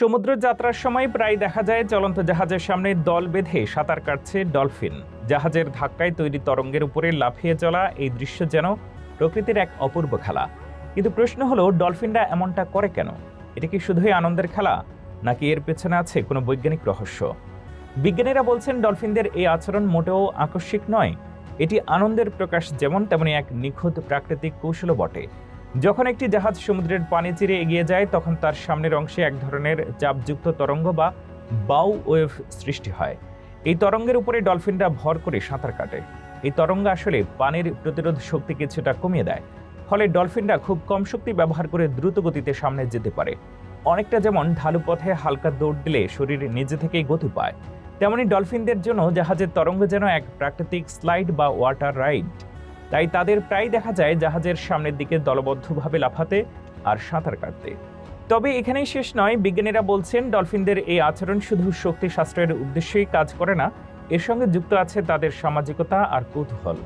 সমুদ্র যাত্রার সময় প্রায় দেখা যায় চলন্ত জাহাজের সামনে দল বেঁধে সাঁতার কাটছে ডলফিন। জাহাজের ধাক্কায় তৈরি তরঙ্গের উপরে লাফিয়ে চলা এই দৃশ্য যেন প্রকৃতির এক অপূর্ব খেলা। কিন্তু প্রশ্ন হলো, ডলফিনরা এমনটা করে কেন? এটা কি শুধুই আনন্দের খেলা, নাকি এর পেছনে আছে কোনো বৈজ্ঞানিক রহস্য? বিজ্ঞানীরা বলছেন, ডলফিনদের এই আচরণ মোটেও আকস্মিক নয়। এটি আনন্দের প্রকাশ যেমন, তেমনি এক নিখুঁত প্রাকৃতিক কৌশলও বটে। যখন একটি জাহাজ সমুদ্রের পানি চিরে এগিয়ে যায়, তখন তার সামনের অংশে এক ধরনের চাপযুক্ত তরঙ্গ বা বাউ ওয়েভ সৃষ্টি হয়। এই তরঙ্গের উপরে ডলফিনরা ভর করে সাঁতার কাটে। এই তরঙ্গ আসলে পানির প্রতিরোধ শক্তি কিছুটা কমিয়ে দেয়, ফলে ডলফিনরা খুব কম শক্তি ব্যবহার করে দ্রুত গতিতে সামনে যেতে পারে। অনেকটা যেমন ঢালু পথে হালকা দৌড় দিলে শরীর নিজে থেকেই গতি পায়, তেমনি ডলফিনদের জন্য জাহাজের তরঙ্গ যেন এক প্রাকৃতিক স্লাইড বা ওয়াটার রাইড। তাই তাদের প্রায় দেখা যায় জাহাজের সামনের দিকে দলবদ্ধভাবে লাফাতে আর সাঁতার কাটতে। তবে এখানেই শেষ নয়, বিজ্ঞানীরা বলছেন ডলফিনদের এই আচরণ শুধু শক্তি সাশ্রয়ের উদ্দেশ্যেই কাজ করে না, এর সঙ্গে যুক্ত আছে তাদের সামাজিকতা আর কৌতূহল।